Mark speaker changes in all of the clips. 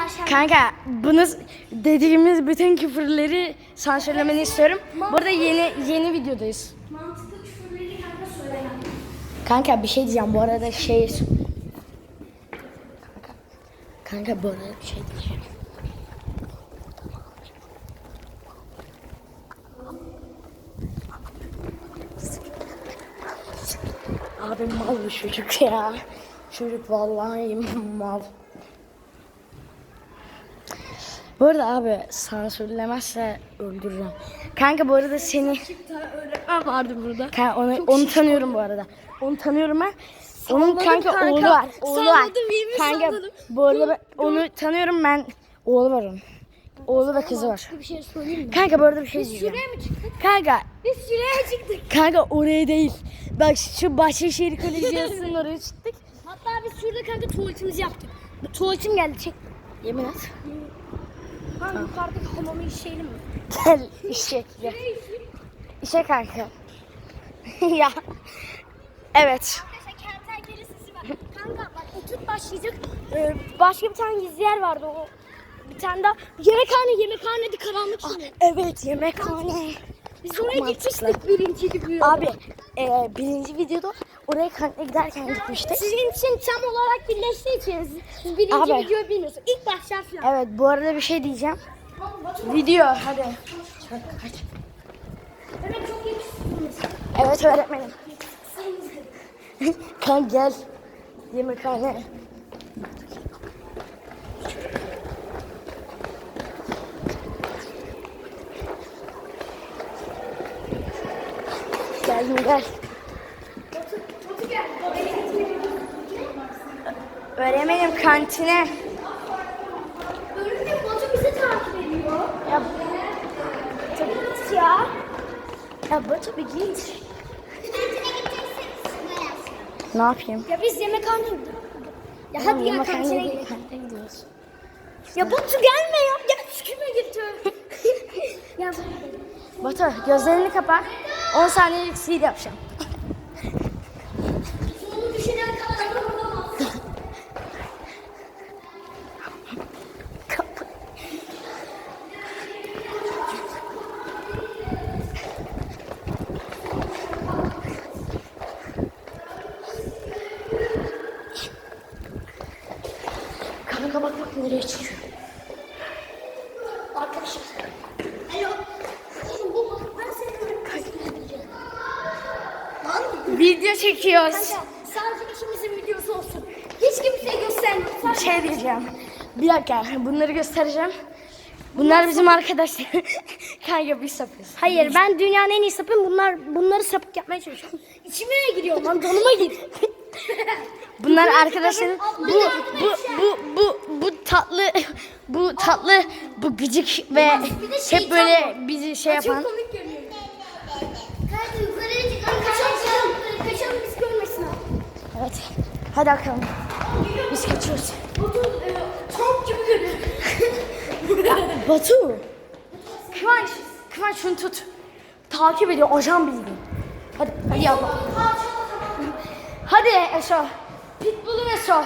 Speaker 1: Perşembe.
Speaker 2: Kanka bunu dediğimiz bütün küfürleri sansürlemeni istiyorum. Bu arada yeni yeni videodayız.
Speaker 1: Mantıklı küfürleri kanka söylenen.
Speaker 2: Kanka bir şey diyeceğim bu arada şey... Kanka, kanka bu arada bir şey diyeceğim. Abi mal bu çocuk ya. Çocuk vallahi mal. Bu arada abi sansürlemezse öldürürüm. Kanka bu arada seni...
Speaker 1: Bir tane öğretmen vardı burada.
Speaker 2: Kanka onu, onu tanıyorum bu arada. Onu tanıyorum ben. Onun
Speaker 1: Salladım
Speaker 2: kanka,
Speaker 1: kanka.
Speaker 2: oğlu var. Oğlu var.
Speaker 1: Salladım, yemin
Speaker 2: Kanka
Speaker 1: salladım.
Speaker 2: bu arada ben onu tanıyorum ben. Oğlu var onun. Oğlu ve kızı var.
Speaker 1: Bir şey söyleyeyim mi?
Speaker 2: Kanka bu arada bir şey diyeceğim.
Speaker 1: Şuraya mı çıktık?
Speaker 2: Kanka,
Speaker 1: Biz şuraya çıktık.
Speaker 2: kanka oraya değil. Bak şu Bahçeşehir Koleji'nin oraya çıktık.
Speaker 1: Hatta biz şurada kanka tuvaletimizi yaptık. Tuvaletim geldi çek.
Speaker 2: Yemin et.
Speaker 1: Kanka yukarıdaki hamamı işeyelim mi?
Speaker 2: Gel işe gel. İşe kanka. ya. Evet.
Speaker 1: Kanka bak etüt başlayacak. Ee, başka bir tane gizli yer vardı o. Bir tane daha yemekhane yemekhanede karanlık şimdi.
Speaker 2: Evet yemekhane.
Speaker 1: Biz oraya
Speaker 2: mantıklı.
Speaker 1: gitmiştik birinci videoda.
Speaker 2: Abi e, birinci videoda oraya kanka giderken gitmiştik.
Speaker 1: Sizin için tam olarak birleştiği için siz birinci
Speaker 2: Abi.
Speaker 1: videoyu bilmiyorsunuz. İlk başlar falan.
Speaker 2: Evet bu arada bir şey diyeceğim. Video hadi. Hadi.
Speaker 1: Evet çok yakışıklısınız.
Speaker 2: Evet öğretmenim. Kan gel. Yemekhane. Geldim gel. Öğretmenim kantine.
Speaker 1: Öğretmenim Batu bizi takip ediyor.
Speaker 2: Ya,
Speaker 1: Tabii ya.
Speaker 2: ya Batu bir git. Ne yapayım?
Speaker 1: Ya biz yemekhaneye gidiyoruz. Ya hadi
Speaker 2: yemekhaneye
Speaker 1: kantine gidelim.
Speaker 2: kantine gidiyoruz.
Speaker 1: Ya Batu gelme ya. Gel çıkıma götür. ya
Speaker 2: Batu gözlerini kapa. 10 saniyelik sihir yapacağım.
Speaker 1: onu düşünen kadar olamaz.
Speaker 2: Kapa. Kanka bak bak nereye çıkıyor.
Speaker 1: Arkadaşlar. Alo. Oğlum bu bak ben seni öğretmenim diyeceğim. Lan
Speaker 2: Video çekiyoruz.
Speaker 1: kanka sadece ikimizin videosu olsun. Hiç kimseye gösterme.
Speaker 2: Bir şey diyeceğim. Bir dakika bunları göstereceğim. Bunlar bizim arkadaşlar. Kanka biz sapıyoruz.
Speaker 1: Hayır ben dünyanın en iyi sapıyım. Bunlar bunları sapık yapmaya çalışıyorum. İçime giriyor lan donuma gir.
Speaker 2: Bunlar arkadaşların bu bu bu bu bu tatlı bu tatlı bu gıcık ve hep böyle bizi şey
Speaker 1: Çok
Speaker 2: yapan.
Speaker 1: komik görünüyor. Kanka yukarıya çıkalım. Kaçalım. Kaçalım biz görmesin abi.
Speaker 2: Evet. Hadi bakalım. Biz kaçıyoruz.
Speaker 1: Batu e, Trump gibi görünüyor.
Speaker 2: Batu. Kıvanç. Kıvanç şunu tut. Takip ediyor. Ajan bildiğin. Hadi hadi yapma. Hadi Eso. Pitbull'un Eso.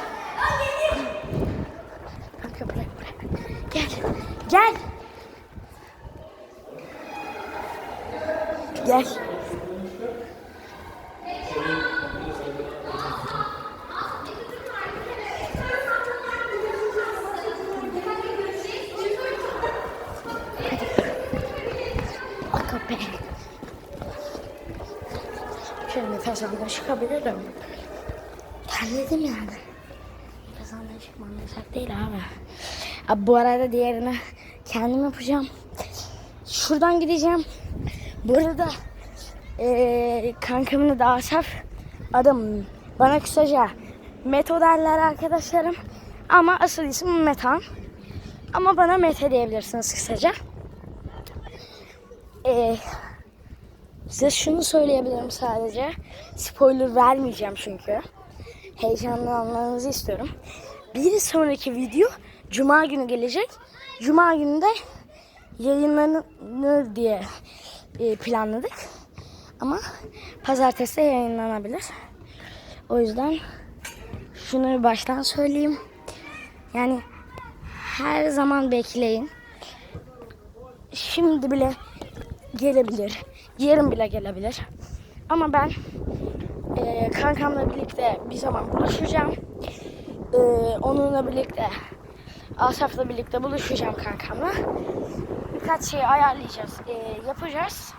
Speaker 2: Kanka bırak bırak. Gel. Gel. Gel. Şöyle nefes almadan çıkabilirim. Terledim yani. Nefes almadan çıkmam yasak değil abi. Abi bu arada diğerini kendim yapacağım. Şuradan gideceğim. Bu arada eee kankamın da Asaf adım bana kısaca Meto derler arkadaşlarım. Ama asıl ismim Metan. Ama bana Mete diyebilirsiniz kısaca. Ee, size şunu söyleyebilirim sadece. Spoiler vermeyeceğim çünkü. Heyecanlanmanızı istiyorum. Bir sonraki video Cuma günü gelecek. Cuma günü de yayınlanır diye e, planladık. Ama pazartesi yayınlanabilir. O yüzden şunu baştan söyleyeyim. Yani her zaman bekleyin. Şimdi bile gelebilir. Yarın bile gelebilir. Ama ben e, kankamla birlikte bir zaman buluşacağım. E, onunla birlikte Asaf'la birlikte buluşacağım kankamla. Birkaç şey ayarlayacağız, e, yapacağız.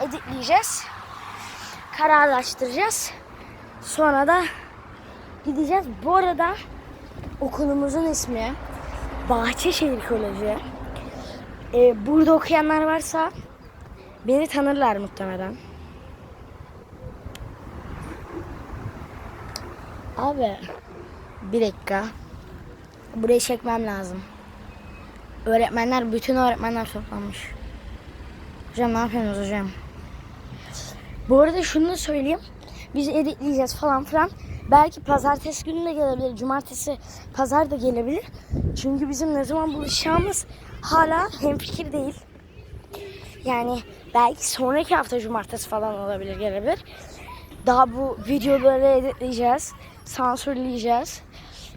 Speaker 2: Editleyeceğiz. Kararlaştıracağız. Sonra da gideceğiz. Bu arada okulumuzun ismi Bahçeşehir Koleji. E, burada okuyanlar varsa beni tanırlar muhtemelen. Abi bir dakika. Burayı çekmem lazım. Öğretmenler, bütün öğretmenler toplanmış. Hocam ne yapıyorsunuz hocam? Bu arada şunu da söyleyeyim. Biz editleyeceğiz falan filan. Belki pazartesi günü de gelebilir. Cumartesi, pazar da gelebilir. Çünkü bizim ne zaman buluşacağımız hala hemfikir değil. Yani belki sonraki hafta cumartesi falan olabilir, gelebilir. Daha bu videoları editleyeceğiz. Sansürleyeceğiz.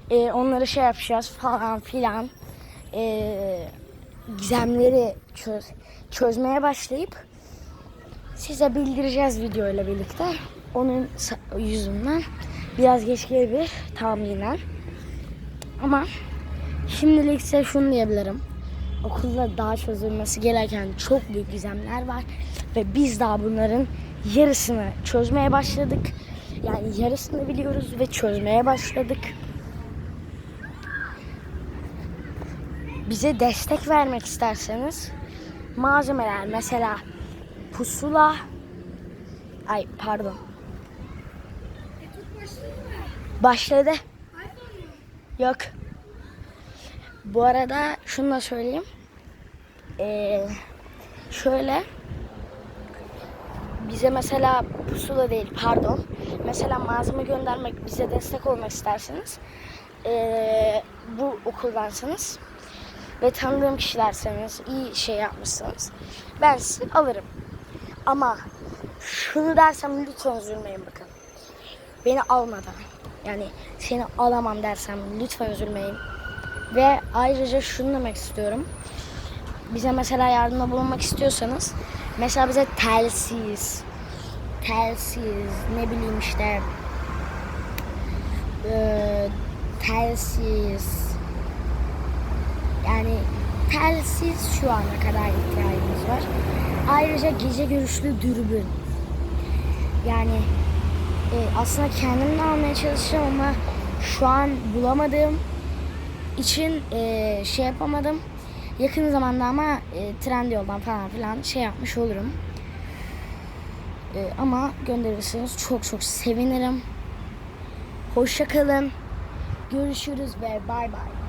Speaker 2: Ee, onları şey yapacağız falan filan. Ee, gizemleri çöz, çözmeye başlayıp size bildireceğiz video ile birlikte. Onun yüzünden biraz geç gelebilir tahminen. Ama şimdilik size şunu diyebilirim. Okulda daha çözülmesi gereken çok büyük gizemler var. Ve biz daha bunların yarısını çözmeye başladık. Yani yarısını biliyoruz ve çözmeye başladık. Bize destek vermek isterseniz malzemeler mesela pusula ay pardon başladı yok bu arada şunu da söyleyeyim. Ee, şöyle bize mesela pusula değil pardon. Mesela malzeme göndermek bize destek olmak isterseniz ee, bu okuldansınız. Ve tanıdığım kişilerseniz iyi şey yapmışsınız. Ben sizi alırım. Ama şunu dersem lütfen üzülmeyin bakın. Beni almadan yani seni alamam dersem lütfen üzülmeyin ve ayrıca şunu demek istiyorum bize mesela yardımda bulunmak istiyorsanız mesela bize telsiz telsiz ne bileyim işte eee, telsiz yani telsiz şu ana kadar ihtiyacımız var. Ayrıca gece görüşlü dürbün. Yani e, aslında kendim de almaya çalışacağım ama şu an bulamadığım için e, şey yapamadım. Yakın zamanda ama e, Trendyol'dan falan filan şey yapmış olurum. E, ama gönderirseniz çok çok sevinirim. Hoşça kalın. Görüşürüz ve bay bay.